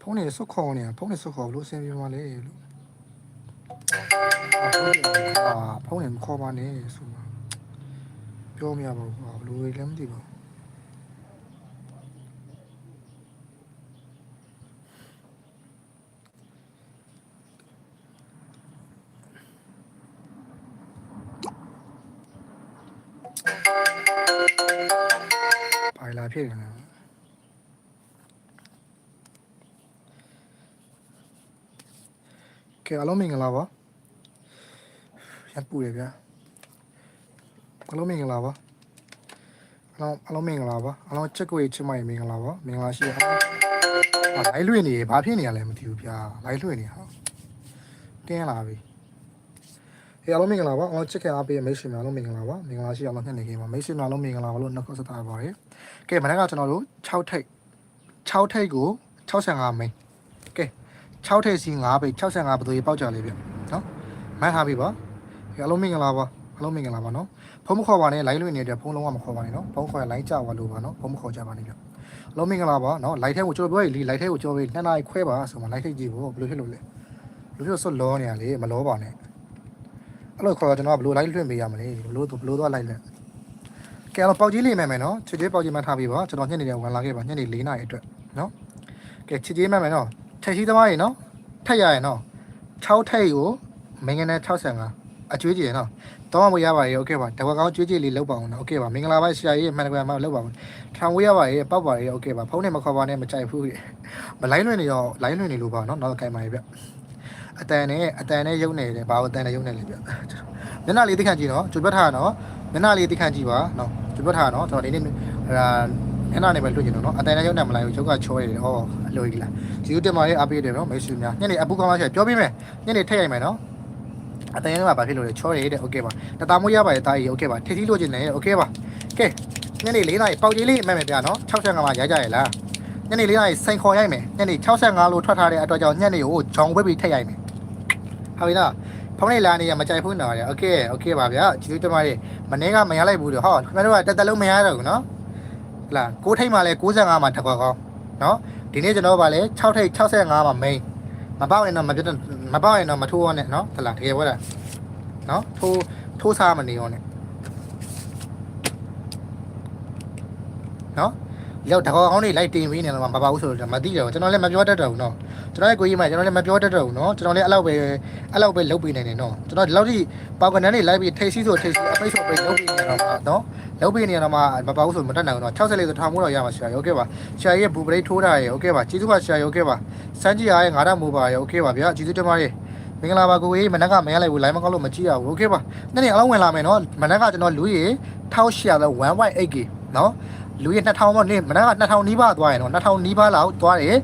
ဖုန်းနေစွတ်ခေါ်နေတာဖုန်းနေစွတ်ခေါ်ဘလို့အဆင်ပြေမှာလဲလို့အာဖုန်းနေမခေါ်ပါနဲ့ဆိုမှာပြောမရပါဘူးကွာဘလို့လည်းမသိပါဘူးပိုင်လာဖြစ်နေတယ် ကဲအားလုံးမင်္ဂလာပါရပူရဗျာအားလုံးမင်္ဂလာပါအားလုံးအားလုံးမင်္ဂလာပါအားလုံးချက်ကိုချစ်မိုင်မင်္ဂလာပါမင်္ဂလာရှိပါဟာလိုက်လွှင့်နေဘာဖြစ်နေရလဲမသိဘူးဗျာလိုက်လွှင့်နေဟာတင်းလာပြီဟေးအားလုံးမင်္ဂလာပါအားလုံးချစ်ခင်အားပေးမိတ်ဆွေများအားလုံးမင်္ဂလာပါမင်္ဂလာရှိအောင်ညနေခင်းပါမိတ်ဆွေများအားလုံးမင်္ဂလာပါလို့နှုတ်ဆက်တာပါတယ်ကဲမနေ့ကကျွန်တော်တို့6ထိပ်6ထိပ်ကို65မိန်းကဲ 6ထိပ်စီ9ပိတ်65ဘယ်သူပေါက်ကြလေးဗျနော်မှတ်ထားပြီပါကဲအလုံးမင်္ဂလာပါအလုံးမင်္ဂလာပါနော်ဖုန်းမခေါ်ပါနဲ့ line လွှင့်နေတဲ့ဖုန်းလုံးဝမခေါ်ပါနဲ့နော်ဖုန်းခေါ်ရင် line ကြောက်သွားလို့ပါနော်ဖုန်းမခေါ်ကြပါနဲ့ဗျအလုံးမင်္ဂလာပါနော် live ထဲကိုကျွန်တော်ပြောရည် live ထဲကိုကြောပြီး2နာရီခွဲပါဆိုမှ live ထိပ်ကြည့်ဖို့ဘယ်လိုဖြစ်လို့လဲဘယ်လိုဖြစ်ဆွတ်လောနေရလေမလောပါနဲ့အဲ့လိုခေါ်တော့ကျွန်တော်ကဘယ်လို live လွှင့်ပေးရမလဲဘယ်လိုဘယ်လိုတော့ live လွှင့်ကဲတော့ပေါက်ကြီးလေးမယ်မယ်နော်ချစ်ကြီးပေါက်ကြီးမှထားပြီးပါကျွန်တော်ညနေတည်းဝင်လာခဲ့ပါညနေ၄နာရီအတွက်နော်ကဲချစ်ကြီးမယ်မယ်နော် ထက်ရှိသမားရေနော်ထက်ရရင်နော်6ထိပ်ကိုမင်္ဂလာ65အကျွေးကြီးရနော်တော့မရပါရေโอเคပါတဝက်ကောင်းကျွေးကြီးလေးလောက်ပါအောင်နော်โอเคပါမင်္ဂလာပါဆရာကြီးမှန်တယ်မှန်လောက်ပါအောင်ထောင်ဝေးရပါရေပောက်ပါရေโอเคပါဖုန်းနဲ့မခေါ်ပါနဲ့မကြိုက်ဘူးမလိုင်းလွင်နေရောလိုင်းလွင်နေလို့ပါနော်တော့ကြိုင်ပါရေဗျအတန်နဲ့အတန်နဲ့ရုပ်နေတယ်ဘာလို့အတန်နဲ့ရုပ်နေလဲဗျမျက်နှာလေးသိခံကြည့်နော်ကျွတ်ပတ်ထားနော်မျက်နှာလေးသိခံကြည့်ပါနော် ဒီဘက်ထားနော်ကျွန်တော်ဒီနေ့ အဲဒါမျက်နှာနဲ့ပဲလွှတ်ကျင်တော့နော်အတိုင်နဲ့ရုပ်နဲ့မလိုက်ဘူးချုပ်ကချောရတယ်ဟောအလိုကြီးလားဇီယူတင်မာလေးအားပေးတယ်နော်မိတ်ဆွေများညနေအပူကောင်းမှချက်ပြောပေးမယ်ညနေထည့်ရိုက်မယ်နော်အတိုင်နဲ့ကဘာဖြစ်လို့လဲချောရတဲ့โอเคပါတသားမိုးရပါရဲ့တာကြီးโอเคပါထည့်ထီးလို့ကျင်တယ်โอเคပါကဲညနေ၄နာရီပေါက်ကြီးလေးမှတ်မယ်ဗျာနော်65မှာရိုက်ကြရလားညနေ၄နာရီစိန်ခေါ်ရိုက်မယ်ညနေ65လို့ထွက်ထားတဲ့အတွက်ကြောင့်ညနေကိုဂျောင်ဝက်ပြီးထည့်ရိုက်မယ်ဟုတ်ပြီလားဖုန်းလေးလာနေရမကြိုက်ဘူးနော်โอเคโอเคပါဗျာကျေးဇူးတင်ပါတယ်မနေ့ကမရလိုက်ဘူးတော့ဟောခင်ဗျားတို့ကတက်တက်လုံးမရတော့ဘူးနော် ဟလာကိုထိတ်မှလည်း65မှာတစ်ခွက်ကောင်းနော်ဒီနေ့ကျွန်တော်ကလည်း6ထိတ်65မှာ main မပေါက်ရင်တော့မပြတ်မပေါက်ရင်တော့မထိုးရနဲ့နော်ဟလာတကယ်ပြောတာနော်ထိုးထိုးစားမနေရောနဲ့နော် လောက်တကောင်းလေးလိုက်တင်ပေးနေတော့မပါဘူးဆိုတော့မသိတော့ကျွန်တော်လည်းမပြောတတ်တော့ဘူးနော်ကျွန်တော်ရဲ့ကိုကြီးမကျွန်တော်လည်းမပြောတတ်တော့ဘူးနော်ကျွန်တော်လည်းအဲ့လောက်ပဲအဲ့လောက်ပဲလုပ်ပေးနိုင်တယ်နော်ကျွန်တော်ဒီလောက်ထိပေါက်ကနန်းလေးလိုက်ပြီးထိတ်စီးဆိုထိတ်စီးအပိတ်ဆိုအပိတ်လုပ်ပေးနေတော့မှာနော်လုပ်ပေးနေတော့မှမပါဘူးဆိုမတတ်နိုင်ဘူးနော်60လေးဆိုထောင်မိုးတော့ရမှာဆရာရေโอเคပါဆရာရဲ့ဘူပရိတ်ထိုးတာရေโอเคပါကျေးဇူးပါဆရာရေโอเคပါစမ်းကြည့်ရရဲ့ငါးရမိုးပါရေโอเคပါဗျာကျေးဇူးတင်ပါတယ်မင်္ဂလာပါကိုကြီးမနက်ကမရလိုက်ဘူး line မကောက်လို့မကြည့်ရဘူးโอเคပါနေ့နေ့အလုံးဝင်လာမယ်နော်မနက်ကကျွန်တော်လူကြီး1800တော့ 1.8k နော် လူကြီး2000ပေါ့နေ့မနက်က2000နီးပါးသွားရင်နော်2000နီးပါးလောက်သွားတယ်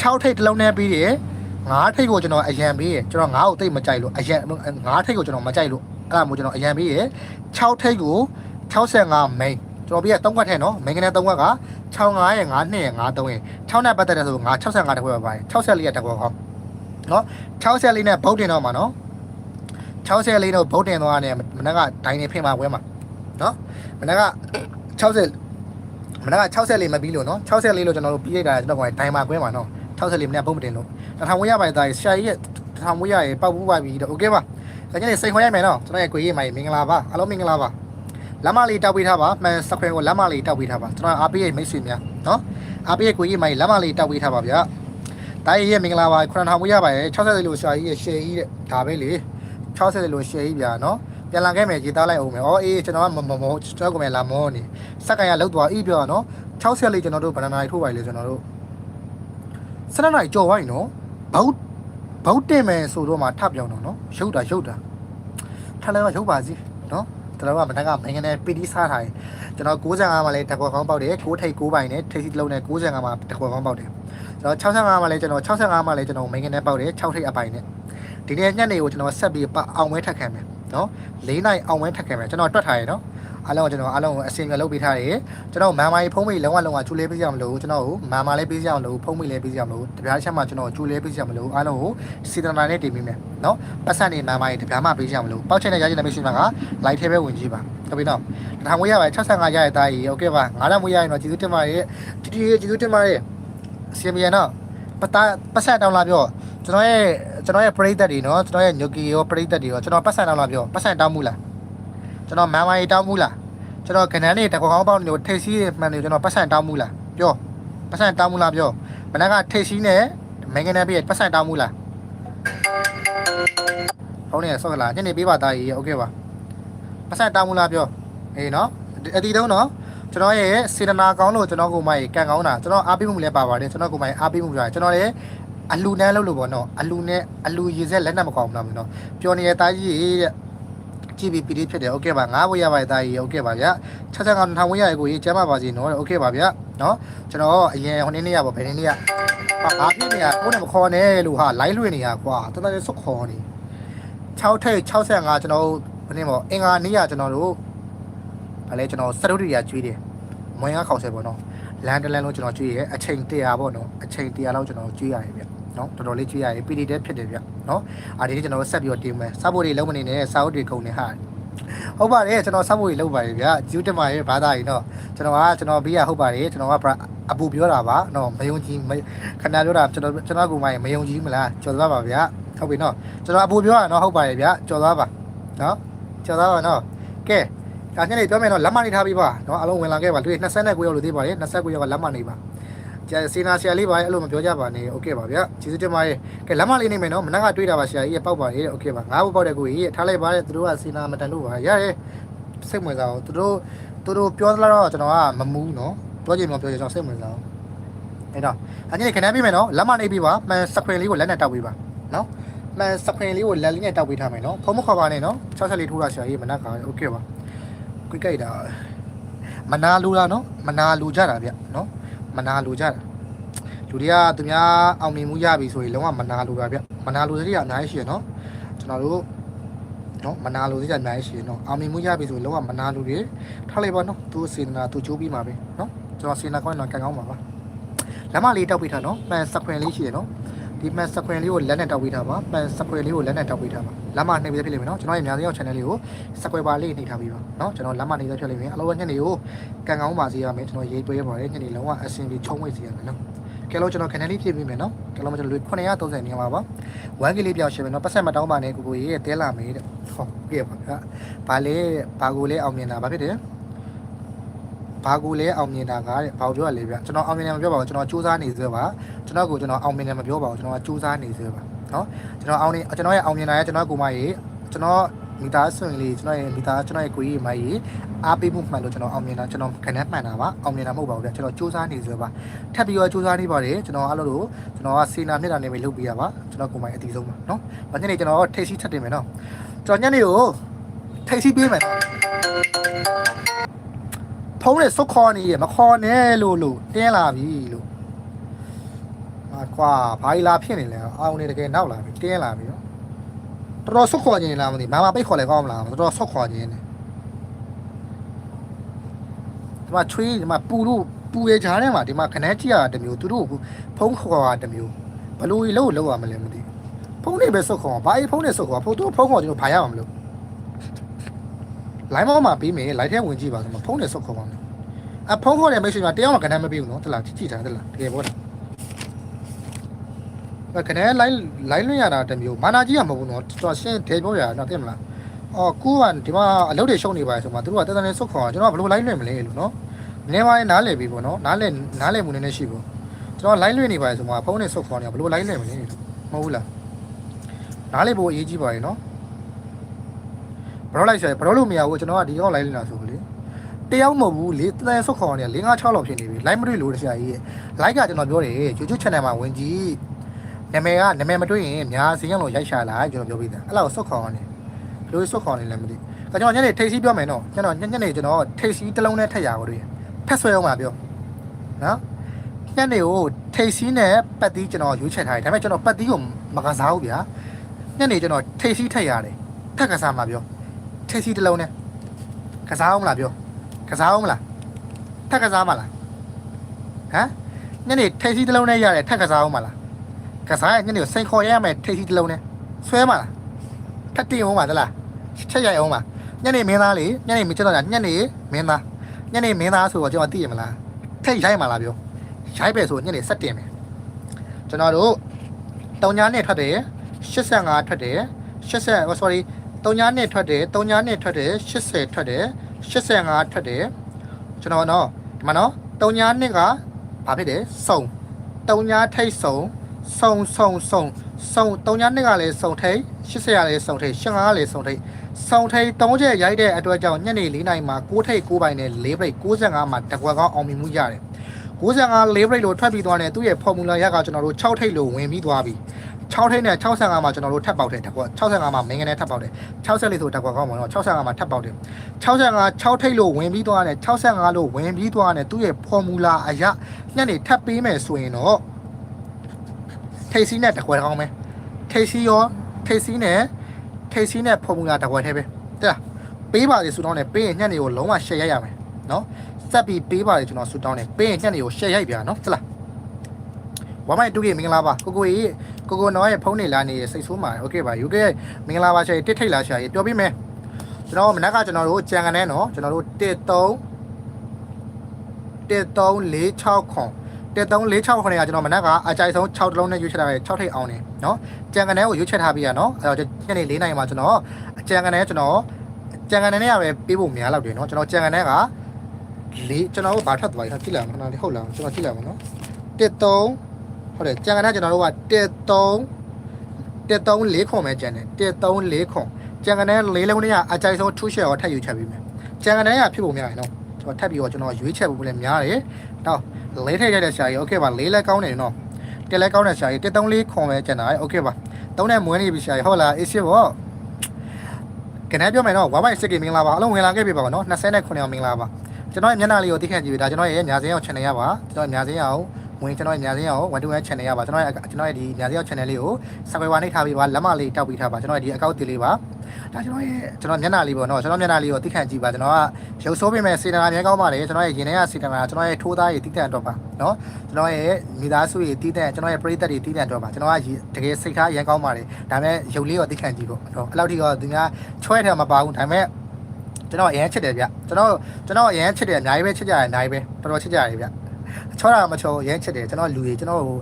6ထိတ်တစ်လုံးနဲ့ပြီးတယ်9ထိတ်ကိုကျွန်တော်အရန်ပေးရကျွန်တော်9ကိုတိတ်မကြိုက်လို့အရန်9ထိတ်ကိုကျွန်တော်မကြိုက်လို့အဲ့ဒါမျိုးကျွန်တော်အရန်ပေးရ6ထိတ်ကို65 main ကျွန်တော်ပြရ3ခွက်ထဲနော် main ကနေ3ခွက်က65ရဲ့9နဲ့9 3ရဲ့6နဲ့ပတ်သက်တဲ့ဆို9 65တခွက်ပါပါတယ်64ရဲ့တခွက်ဟောနော်64နဲ့ဗုတ်တင်တော့မှာနော်64တော့ဗုတ်တင်သွားတယ်မနက်ကဒိုင်းနေဖိမှာဝဲမှာနော်မနက်က60 မနက်က64မပြီးလို့နော်64လို့ကျွန်တော်တို့ပြီးရတာကျွန်တော်ကဒိုင်းမှာကွဲမှာနော်64မနက်ဘုတ်မတင်လို့တထောင်ဝေးရပါသားဆရာကြီးရဲ့တထောင်ဝေးရရေပောက်ပူးပါပြီတော့โอเคပါဒါကြတဲ့စိတ်ခွန်ရိုက်မယ်နော်ကျွန်တော်ရဲ့ကိုကြီးမိုင်မင်္ဂလာပါအားလုံးမင်္ဂလာပါလမ်းမလေးတောက်ပေးထားပါမှန်စခွဲကိုလမ်းမလေးတောက်ပေးထားပါကျွန်တော်အားပေးရဲ့မိတ်ဆွေများနော်အားပေးရဲ့ကိုကြီးမိုင်လမ်းမလေးတောက်ပေးထားပါဗျာတားရဲ့မင်္ဂလာပါခုနထောင်ဝေးရပါရဲ့60လို့ဆရာကြီးရဲ့ရှယ်ကြီးတဲ့ဒါပဲလေ60လို့ရှယ်ကြီးဗျာနော် ပြန်လာခဲ့မယ်ကြည်သားလိုက်အောင်မယ်။အော်အေးကျွန်တော်ကမမမကျွန်တော်ကမယ်လာမောနေ။စက်ကန်ရလောက်သွားဤပြောနော်60လေးကျွန်တော်တို့ဗန္ဒနာရီထိုးပါလေကျွန်တော်တို့7နိုင်ကြော်ဝိုင်းနော်ဘောက်ဘောက်တင်မယ်ဆိုတော့မှထပ်ပြောင်းတော့နော်ရုပ်တာရုပ်တာထပ်လဲရုပ်ပါစီနော်ကျွန်တော်ကမနက်ကမင်းကနေပီတီစားထားရင်ကျွန်တော်65မှာလဲတက်ခွက်ကောင်းပေါက်တယ်6ထိပ်6ပိုင်နဲ့ထိပ်စီလုံးနဲ့65မှာတက်ခွက်ကောင်းပေါက်တယ်ကျွန်တော်65မှာလဲကျွန်တော်65မှာလဲကျွန်တော်မင်းကနေပေါက်တယ်6ထိပ်အပိုင်နဲ့ဒီနေ့ညနေကိုကျွန်တော်ဆက်ပြီးပအောင်ဝဲထက်ခံမယ် နော်၄နိုင်အောင်ဝဲထက်ခံမယ်ကျွန်တော်တွက်ထားရနော်အားလုံးကျွန်တော်အားလုံးအစင်ကလုပ်ပေးထားတယ်ကျွန်တော်မန်မာကြီးဖုံးမိလုံးဝလုံးဝကျူလေးပေးကြမလို့ကျွန်တော်ကိုမန်မာလေးပေးကြမလို့ဖုံးမိလေးပေးကြမလို့တပြားချက်မှကျွန်တော်ကျူလေးပေးကြမလို့အားလုံးကိုစီတနာနဲ့တင်ပေးမယ်နော်ပတ်စံနေမန်မာကြီးတပြားမှပေးကြမလို့ပေါက်ချက်နဲ့ရချင်တဲ့မိတ်ဆွေများက live ထဲပဲဝင်ကြည့်ပါဟုတ်ပြီနော်တထောင်မွေးရပါ65ရရဲ့တာကြီးโอเคပါငါးလမွေးရရင်တော့ကျေးဇူးတင်ပါတယ်တီတီကျေးဇူးတင်ပါတယ် အစီအပြန်တော့ပတာပတ်ဆက်တောင်းလာပြော ကျွန်တော်ရဲ့ကျွန်တော်ရဲ့ပရိသတ်တွေနော်ကျွန်တော်ရဲ့ညိုကီရောပရိသတ်တွေရောကျွန်တော်ပတ်ဆက်တောင်းလာပြောပတ်ဆက်တောင်းမှုလားကျွန်တော်မန်မိုင်တောင်းမှုလားကျွန်တော်ကနန်းလေးတကောင်းပေါင်းတွေကိုထိတ်စီးမှန်တွေကျွန်တော်ပတ်ဆက်တောင်းမှုလားပြောပတ်ဆက်တောင်းမှုလားပြောမနက်ကထိတ်စီးနဲ့မင်္ဂလာပြည့်ပတ်ဆက်တောင်းမှုလားဟောင်းနေဆော့ကလာညနေပေးပါသားကြီးโอเคပါပတ်ဆက်တောင်းမှုလားပြောအေးနော်အတီတုံးနော် ကျွန်တော်ရဲ့စေတနာကောင်းလို့ကျွန်တော်ကိုမိုင်ကန်ကောင်းတာကျွန်တော်အားပေးမှုလည်းပါပါတယ်ကျွန်တော်ကိုမိုင်အားပေးမှုပြပါတယ်ကျွန်တော်လည်း အလူနဲ့လို့လို့ပေါ့နော်အလူနဲ့အလူရေဆက်လက်နဲ့မကောင်းဘူးလားမနော်ပျော်နေတဲ့တာကြီးရဲ့ကြည့်ပြီးပြီးဖြစ်တယ်โอเคပါငါးဘွေရပါတယ်တာကြီးโอเคပါဗျာဆက်ဆက်ကောင်ထောင်ဝေးရရဲ့ကိုကြီးကျမ်းပါပါစေနော်โอเคပါဗျာနော်ကျွန်တော်အရင်ဟိုနေ့နေ့ရပါဘယ်နေ့နေ့ရဟာဘာဖြစ်နေရကိုယ်နဲ့မခေါ်နဲ့လို့ဟာလိုက်လွှင့်နေရကွာတော်တော်ဆုတ်ခေါ်နေ6ထိတ်65ကျွန်တော်ဘယ်နေ့ပေါ့အင်္ဂါနေ့ရကျွန်တော်တို့ဗာလဲကျွန်တော်စတုတ္တိရကျွေးတယ် မွေးကားခေါက်ဆဲပေါ့နော်လန်တလန်လုံးကျွန်တော်ကြွေးရဲအချိန်100ပေါ့နော်အချိန်100လောက်ကျွန်တော်ကြွေးရတယ်ဗျ နော်တော်တော်လေးကြွရရင်ပီတီတဲဖြစ်တယ်ဗျနော်အားဒီကျွန်တော်ဆက်ပြီးတော့တင်မယ်စာဖို့တွေလုံးမနေနဲ့စာအုပ်တွေကုန်နေဟာဟုတ်ပါတယ်ကျွန်တော်စာဖို့တွေလုံးပါတယ်ဗျဂျူးတက်မာရဲ့ဘာသာကြီးနော်ကျွန်တော်ကကျွန်တော်ဘေးကဟုတ်ပါတယ်ကျွန်တော်ကအပူပြောတာပါနော်မယုံကြည်ခဏပြောတာကျွန်တော်ကျွန်တော်ကိုမှမယုံကြည်မလားကျော်သွားပါဗျဟုတ်ပြီနော်ကျွန်တော်အပူပြောတာနော်ဟုတ်ပါတယ်ဗျကျော်သွားပါနော်ကျော်သွားပါနော်ကဲဒါညနေပြောမယ်နော်လက်မနေထားပြီးပါနော်အလုံးဝင်လာခဲ့ပါလူ29ရောက်လို့သိပါတယ်29ရောက်ကလက်မနေပါ စီနာဆရာလေးပါအဲ့လိုမပြောကြပါနဲ့โอเคပါဗျကျေးဇူးတင်ပါတယ်ကဲလက်မလေးနေမယ်နော်မနက်ကတွေးတာပါဆရာကြီးပေါက်ပါတယ်โอเคပါငါးဘပေါက်တဲ့ကိုကြီးထားလိုက်ပါတယ်သူတို့ကစီနာမတန်လို့ပါရတယ်စိတ်ဝင်စားအောင်သူတို့သူတို့ပြောသလားတော့ကျွန်တော်ကမမူးနော်ပြောချင်မပြောချင်ကျွန်တော်စိတ်ဝင်စားအောင်အဲ့တော့အညနေခဏပြမယ်နော်လက်မနေပြီးပါမှန်စခွင်လေးကိုလက်နဲ့တောက်ပေးပါနော်မှန်စခွင်လေးကိုလက်လေးနဲ့တောက်ပေးထားမယ်နော်ဖုံးမခေါ်ပါနဲ့နော်60လေးထိုးတာဆရာကြီးမနက်ကโอเคပါ quick ကြိုက်တာမနာလူတာနော်မနာလူကြတာဗျနော် မနာလူကြတာလူတွေကသူများအောင်မြင်မှုရပြီဆိုရင်လုံးဝမနာလူတာဗျမနာလူစရိယအများကြီးရှိရနော်ကျွန်တော်တို့နော်မနာလူစရိယအများကြီးရှိရနော်အောင်မြင်မှုရပြီဆိုရင်လုံးဝမနာလူတွေထားလိုက်ပါနော်သူစေနာသူချိုးပြီးမှာပဲနော်ကျွန်တော်စေနာကောင်းရင်တော့ကန်ကောင်းပါပါလမ်းမလေးတောက်ပြီးထားနော်မှန်စခွင်လေးရှိရနော်ဒီမှန်စခွင်လေးကိုလက်နဲ့တောက်ပြီးထားပါမှန်စခွင်လေးကိုလက်နဲ့တောက်ပြီးထားပါ လမ်းမနှိပ်ပြီးဖြစ်လိမ့်မယ်နော်ကျွန်တော်ရဲ့မြန်စောက် channel လေးကို subscriber လေးနှိပ်ထားပြီးပါနော်ကျွန်တော်လမ်းမနှိပ်ပြီးဖြစ်လိမ့်မယ်အလောကညနေကိုကန်ကောင်းပါစေရမယ်ကျွန်တော်ရေးသွေးပါတယ်ညနေလုံးဝအဆင်ပြေချုံးဝိတ်စေရမယ်နော်ကဲလို့ကျွန်တော် channel လေးဖြည့်ပြီးမယ်နော်ကဲလို့ကျွန်တော်930နေရာပါပါ1ကလေးပြောင်းရှင်မယ်နော်ပတ်ဆက်မတောင်းပါနဲ့ကိုကိုရေးတဲလာမယ်တဲ့ဟုတ်ကဲ့ပါဗျာဘာလဲဘာကိုလဲအောင်မြင်တာဘာဖြစ်တယ်ဘာကိုလဲအောင်မြင်တာကတဲ့ဘာကိုပြောရလဲဗျကျွန်တော်အောင်မြင်တယ်မပြောပါဘူးကျွန်တော်စူးစမ်းနေသေးပါကျွန်တော်ကိုကျွန်တော်အောင်မြင်တယ်မပြောပါဘူးကျွန်တော်ကစူးစမ်းနေသေးပါ နော်ကျွန်တော်အောင်နေကျွန်တော်ရဲ့အောင်မြင်တာရဲ့ကျွန်တော်ကိုမကြီးကျွန်တော်မိသားစုဝင်လေးကျွန်တော်ရဲ့မိသားကျွန်တော်ရဲ့ကိုကြီးမိုက်ကြီးအားပေးမှုမှန်လို့ကျွန်တော်အောင်မြင်တာကျွန်တော်ခဏမှန်တာပါအောင်မြင်တာမဟုတ်ပါဘူးဗျကျွန်တော်စူးစမ်းနေဆိုပါထပ်ပြီးတော့စူးစမ်းနေပါတယ်ကျွန်တော်အားလုံးတို့ကျွန်တော်ကစေနာမြတ်တာနေပဲလုပ်ပေးရပါကျွန်တော်ကိုမိုက်အတီးဆုံးပါနော်ဘာညနေကျွန်တော်ထိတ်စီးထပ်တင်မယ်နော်ကျွန်တော်ညနေကိုထိတ်စီးပေးမယ်ဖုန်းနဲ့စုတ်ခေါ်နေရမခေါ်နဲ့လို့လို့တင်းလာပြီလို့ ဟာကွာဘာကြီးလာဖြစ်နေလဲအောင်နေတကယ်နောက်လာပြီတင်းလာပြီနော်။တော်တော်ဆုတ်ခေါ်ခြင်းလားမသိမမပိတ်ခေါ်လဲကောင်းမလားတော်တော်ဆုတ်ခေါ်ခြင်းနေဒီမှာချွေးဒီမှာပူလို့ပူရချားထဲမှာဒီမှာခနဲကြည့်ရတာတစ်မျိုးသူတို့ဖုံးခေါ်တာတစ်မျိုးဘလို့ကြီးလို့လောက်ရမလဲမသိဖုံးနေပဲဆုတ်ခေါ်ဘာအေးဖုံးနေဆုတ်ခေါ်ဖို့သူဖုံးခေါ်ကျွန်တော်ဘာရမှာမလို့လိုင်းမောင်းမှာပြီးမယ်လိုက်ထဲဝင်ကြည့်ပါဆိုမှဖုံးနေဆုတ်ခေါ်ပါမယ်အဖုံးခေါ်တယ်မိတ်ဆွေကတယောက်မှခနဲမပြီးဘူးနော်တလားကြည့်တာတလားတကယ်ပေါ့လား ခနဲလိုင်းလိုင်းလွင့်ရတာတစ်မျိုးမာနာကြီးကမဟုတ်ဘူးနော်တော်ရှင်းဒေပြောရတာနော်သိမလားအော်ကူကဒီမှာအလုပ်တွေရှုံနေပါဆိုမှသူတို့ကတန်းတန်းဆုတ်ခေါ်ကျွန်တော်ကဘလို့လိုင်းလွင့်မလဲလို့နော်နည်းပိုင်းနားလည်ပြီပေါ့နော်နားလည်နားလည်မှုနည်းနည်းရှိပေါ့ကျွန်တော်လိုင်းလွင့်နေပါဆိုမှဖုန်းနဲ့ဆုတ်ခေါ်နေဘလို့လိုင်းလွင့်မလဲလို့မဟုတ်ဘူးလားနားလည်ဖို့အရေးကြီးပါရဲ့နော်ဘရောလိုက်ဆိုရင်ဘရောလို့မရဘူးကျွန်တော်ကဒီရောက်လိုင်းလွင့်လာဆိုလေတယောက်မဟုတ်ဘူးလေတန်းဆုတ်ခေါ်နေ4 5 6လောက်ဖြစ်နေပြီလိုင်းမတွေ့လို့တခြားကြီးရဲ့လိုက်ကကျွန်တော်ပြောတယ် YouTube channel မှာဝင်ကြည့် နာမည်ကနာမည်မတွေ့ရင်များစင်းရလို့ရိုက်ရှာလာကျွန်တော်ပြောပြတယ်အဲ့လောက်ဆုတ်ခေါ်နေဘလို့ဆုတ်ခေါ်နေလဲမသိဘူးကျွန်တော်ညနေထိတ်စီးပြောမယ်နော်ကျွန်တော်ညညနေကျွန်တော်ထိတ်စီးတစ်လုံးနဲ့ထက်ရပါလို့ထက်ဆွဲအောင်ပါပြောနော်ညနေကိုထိတ်စီးနဲ့ပတ်သီးကျွန်တော်ရွေးချယ်ထားတယ်ဒါပေမဲ့ကျွန်တော်ပတ်သီးကိုမကစားဘူးဗျာညနေကျွန်တော်ထိတ်စီးထက်ရတယ်ထက်ကစားမှာပြောထိတ်စီးတစ်လုံးနဲ့ကစားအောင်မလားပြောကစားအောင်မလားထက်ကစားမလားဟမ်ညနေထိတ်စီးတစ်လုံးနဲ့ရတယ်ထက်ကစားအောင်မလား ကစားရညနေကိုစိန်ခေါ်ရရမယ်ထိတ်စီးတစ်လုံးနဲ့ဆွဲမလားထက်တင်အောင်ပါသလားချက်ရိုက်အောင်ပါညနေမင်းသားလေညနေမကျွန်တော်ညနေမင်းသားညနေမင်းသားဆိုတော့ကျွန်တော်သိရမလားထိတ်ရိုက်မှာလားပြောရိုက်ပဲဆိုညနေဆက်တင်မယ်ကျွန်တော်တို့3ညာနဲ့ထွက်တယ်85ထွက်တယ်80 oh, sorry 3ညာနဲ့ထွက်တယ်3ညာနဲ့ထွက်တယ်80ထွက်တယ်85ထွက်တယ်ကျွန်တော်နော်ဒီမှာနော်3ညာနဲ့ကဘာဖြစ်တယ်စုံ3ညာထိတ်စုံ စုံစုံစုံစုံ3ညာနဲ့ကလည်းစုံထိတ်80ကလည်းစုံထိတ်85ကလည်းစုံထိတ်စုံထိတ်3ချက်ရိုက်တဲ့အတွက်ကြောင့်ညနေ4နိုင်မှာ6ထိတ်6ပိုင်နဲ့4ဘရိတ်65မှာတကွက်ကောင်းအောင်မြင်မှုရတယ်95 level လို့ထွက်ပြီးသွားတယ်သူ့ရဲ့ formula ရကကျွန်တော်တို့6ထိပ်လို့ဝင်ပြီးသွားပြီ6ထိပ်နဲ့65မှာကျွန်တော်တို့ထပ်ပေါက်တယ်တကွက်65မှာမင်းကနေထပ်ပေါက်တယ်64ဆိုတကွက်ကောင်းပါတော့65မှာထပ်ပေါက်တယ်65 6ထိပ်လို့ဝင်ပြီးသွားတယ်65လို့ဝင်ပြီးသွားတယ်သူ့ရဲ့ formula အရညနေထပ်ပေးမယ်ဆိုရင်တော့ ထိပ်စီးနဲ့တကွက်ကောင်းမယ်ထိပ်စီးရောထိပ်စီးနဲ့ထိပ်စီးနဲ့ formula တကွက်ထဲပဲတဲ့လားပေးပါလေစူတောင်းတယ်ပေးရင်ညနေကိုလုံးဝရှယ်ရိုက်ရမယ်နော်ဆက်ပြီးပေးပါလေကျွန်တော်စူတောင်းတယ်ပေးရင်ညနေကိုရှယ်ရိုက်ပြနော်ဟုတ်လားဝမ်းမိုက်တူကြီးမင်္ဂလာပါကိုကိုကြီးကိုကိုနော်ရဲ့ဖုန်းနေလာနေစိတ်ဆိုးမှာโอเคပါယူကဲမင်္ဂလာပါရှာတစ်ထိတ်လာရှာရေပြောပြီးမယ်ကျွန်တော်မနက်ကကျွန်တော်တို့ကြံကနေနော်ကျွန်တော်တို့13 1346ခွန် 1346ခွန်ကကျွန်တော်မနက်ကအကြိုက်ဆုံး6တလုံးနဲ့ရွေးချယ်ထားတယ်6ထိပ်အောင်နေနော်ကြံကနေကိုရွေးချယ်ထားပြီးရနော်အဲ့တော့ညနေ4နာရီမှာကျွန်တော်ကြံကနေကျွန်တော်ကြံကနေနဲ့ရပဲပေးဖို့များလောက်တယ်နော်ကျွန်တော်ကြံကနေကလေးကျွန်တော်တို့ဘာထပ်သွားလဲကြည့်လိုက်မလားဟုတ်လားကျွန်တော်ကြည့်လိုက်ပါနော်13ဟုတ်တယ်ကြံကနေကျွန်တော်တို့က13 13 4ခွန်ပဲကြံတယ်13 4ခွန်ကြံကနေလေးလုံးနဲ့ကအကြိုက်ဆုံးထူးရှယ်ရောထပ်ယူချက်ပြီးမယ်ကြံကနေကဖြစ်ဖို့များတယ်နော်ကျွန်တော်ထပ်ပြီးတော့ကျွန်တော်ရွေးချက်ဖို့လည်းများတယ်တော့ လေးထိပ်ရိုက်တဲ့ဆရာကြီးโอเคပါလေးလဲကောင်းတယ်နော်တက်လဲကောင်းတဲ့ဆရာကြီး13 4ခွန်ပဲကြံတာโอเคပါသုံးနဲ့မွေးနေပြီဆရာကြီးဟုတ်လားအေးရှစ်ပေါ့ကနေပြောမယ်နော်ဝါမိုက်စစ်ကေမင်္ဂလာပါအလုံးဝင်လာခဲ့ပြီပါနော်29ရောင်မင်္ဂလာပါကျွန်တော်ရဲ့မျက်နှာလေးကိုသိခံကြည့်ပြီဒါကျွန်တော်ရဲ့ညာစင်းအောင် channel ရပါကျွန်တော်ညာစင်းအောင်ဝင်ကျွန်တော်ညာစင်းအောင်1 to 1 channel ရပါကျွန်တော်ရဲ့ကျွန်တော်ရဲ့ဒီညာစင်းအောင် channel လေးကို subscriber နှိပ်ထားပြီးပါလက်မလေးတောက်ပြီးထားပါကျွန်တော်ရဲ့ဒီ account တင်လေးပါ ဒါကျွန်တော်ရဲ့ကျွန်တော်မျက်နှာလေးပေါ့နော်ကျွန်တော်မျက်နှာလေးကိုသိခံကြည့်ပါကျွန်တော်ကရုပ်ဆိုးပေးမယ်စေတနာများကောင်းပါလေကျွန်တော်ရဲ့ရင်ထဲကစေတနာကျွန်တော်ရဲ့ထိုးသားရည်တိတန့်တော့ပါနော်ကျွန်တော်ရဲ့မိသားစုရည်တိတန့်ကျွန်တော်ရဲ့ပရိသတ်တွေတိတန့်တော့ပါကျွန်တော်ကတကယ်စိတ်ထားရန်ကောင်းပါလေဒါပေမဲ့ရုပ်လေးကိုသိခံကြည့်ပေါ့နော်အဲ့လောက်ထိတော့ဒီကချွဲထဲမှာမပါဘူးဒါပေမဲ့ကျွန်တော်အရင်ချစ်တယ်ဗျကျွန်တော်ကျွန်တော်အရင်ချစ်တယ်အများကြီးပဲချစ်ကြတယ်အများကြီးပဲတော်တော်ချစ်ကြတယ်ဗျချောတာမချောအရင်ချစ်တယ်ကျွန်တော်လူကြီးကျွန်တော်ဟို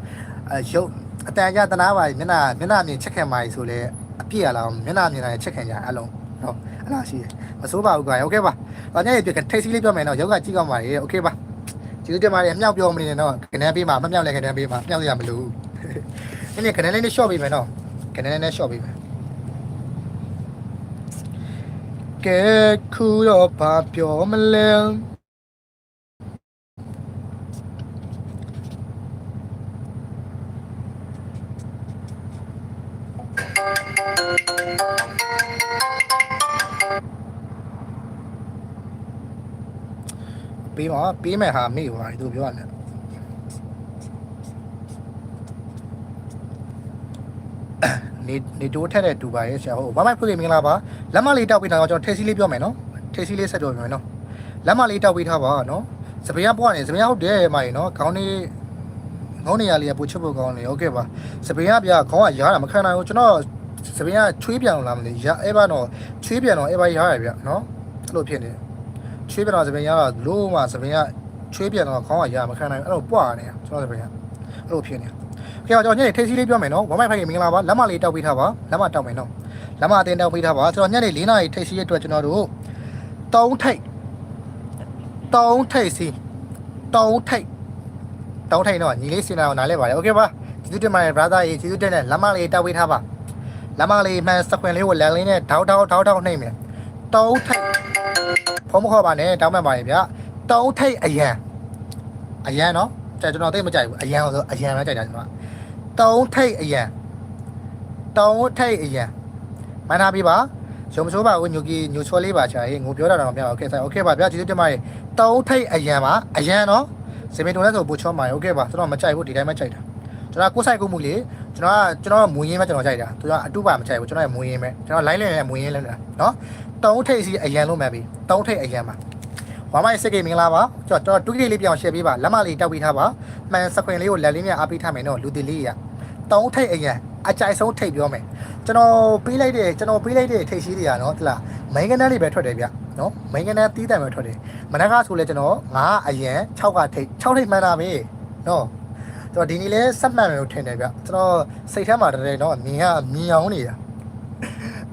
အဲရုပ်အတန်ကြတနာပါမျက်နှာမျက်နှာမြင်ချက်ခံပါဆိုလဲ အပြည့်ရလားမျက်နှာမြင်တာချက်ခံကြအလုံးနော်အဲ့လားရှိတယ်မစိုးပါဘူးကွာโอเคပါ။ဘာနဲ့ပြထိတ်စီလေးပြောမယ်နော်ယောဂကြည့်ကောင်းပါလေโอเคပါ။ကျေးဇူးတင်ပါတယ်အမြောက်ပြောမနေနဲ့နော်ခဏပေးမှာမမြောက်လဲခဏပေးမှာမြောက်ရမလို့။ဒီနေ့ခဏလေးနဲ့ short ပေးမယ်နော်ခဏလေးနဲ့ short ပေးမယ်။ကဲခုတော့ဘာပြောမလဲ ပေးပါပေးမဲ့ဟာမေ့ပါသူပြောရတယ်နေနေတိုးထက်တဲ့ဒူဘိုင်ရဲ့ဆရာဟုတ်ဘာမိုက်ဖုလေးမင်္ဂလာပါလက်မလေးတောက်ပေးထားတော့ကျွန်တော်ထဲစီလေးပြောမယ်နော်ထဲစီလေးဆက်ပြောမယ်နော်လက်မလေးတောက်ပေးထားပါနော်စပင်းပွားနေစပင်းဟုတ်တယ်မကြီးနော်ခေါင်းလေးခေါင်းနေရာလေးကပိုချွတ်ဖို့ကောင်းလေဟုတ်ကဲ့ပါစပင်းကပြခေါင်းကရားတာမခံနိုင်ဘူးကျွန်တော်စပင်းကချွေးပြောင်လာမလဲရအဲဘာတော့ချွေးပြောင်တော့အဲဘာရားရပြနော်အဲ့လိုဖြစ်နေတယ် ချွေးပြန်တော့စပယ်ရကလို့မှစပယ်ရချွေးပြန်တော့ခေါင်းကရားမခံနိုင်ဘူးအဲ့လိုပွားနေကျွန်တော်စပယ်ရအဲ့လိုဖြစ်နေခေကျွန်တော်ညနေထိတ်စီလေးပြောမယ်နော်ဝမ်းမိုက်ဖိုင်မင်္ဂလာပါလက်မလေးတောက်ပေးထားပါလက်မတောက်မယ်နော်လက်မအတင်းတောက်ပေးထားပါကျွန်တော်ညနေ၄နာရီထိတ်စီရဲ့အတွက်ကျွန်တော်တို့၃ထိတ်၃ထိတ်စီ၃ထိတ်၃ထိတ်တော့ညီလေးစင်တာကိုနားလဲပါတယ်โอเคပါကျေးဇူးတင်ပါတယ် brother ရေကျေးဇူးတင်တယ်လက်မလေးတောက်ပေးထားပါလက်မလေးမှန်စခွင်လေးကိုလန်လေးနဲ့ထောက်ထောက်ထောက်ထောက်နှိမ့်မယ်၃ထိတ် ဖုံးမခေါ်ပါနဲ့တောင်းမှန်ပါရဲ့ဗျ၃ထိတ်အရန်အရန်နော်ကျွန်တော်သိမကြိုက်ဘူးအရန်ဆိုအရန်ပဲကြိုက်တာကျွန်တော်တုံးထိတ်အရန်တုံးထိတ်အရန်မှန်ထားပြီပါရုံမဆိုးပါဘူးညိုကြီးညိုချောလေးပါချာရေငိုပြောတာတော့မပြောโอเคဆိုင်โอเคပါဗျာကျေးဇူးတင်ပါတယ်တုံးထိတ်အရန်ပါအရန်နော်စင်မီတုံးလဲဆိုပိုချောမှာโอเคပါကျွန်တော်မကြိုက်ဘူးဒီတိုင်းမှကြိုက်တာကျွန်တော်ကိုယ်ဆိုင်ကိုမှုလေ ကျွန်တော်ကကျွန်တော်မွေးရင်းပဲကျွန်တော်ကြိုက်တာသူကအတူပါမကြိုက်ဘူးကျွန်တော်ရဲ့မွေးရင်းပဲကျွန်တော် line လည်နဲ့မွေးရင်းလဲနော်တုံးထိတ်စီအရန်လို့မှတ်ပြီတုံးထိတ်အရန်ပါဝမ်းမိုက်စက်ကိမင်္ဂလာပါကျွန်တော်တူကီလေးပြောင်းရှယ်ပေးပါလက်မလေးတောက်ပေးထားပါမှန်စခွင်လေးကိုလက်လေးမြအားပေးထားမယ်နော်လူတီလေးရတုံးထိတ်အရန်အကြိုက်ဆုံးထိတ်ပြောမယ်ကျွန်တော်ပေးလိုက်တဲ့ကျွန်တော်ပေးလိုက်တဲ့ထိတ်ရှိတွေကနော်ဒီလားမိန်ကနန်းလေးပဲထွက်တယ်ဗျနော်မိန်ကနန်းတီးတံပဲထွက်တယ်မနက်ကဆိုလဲကျွန်တော်ငါအရန်6ကထိတ်6ထိတ်မှန်းတာပဲနော်6 ကျွန်တော်ဒီနေ့လဲစက်မှန်မယ်လို့ထင်တယ်ဗျကျွန်တော်စိတ်ထဲမှာတည်းတော့မြင်ကမြင်အောင်နေတာ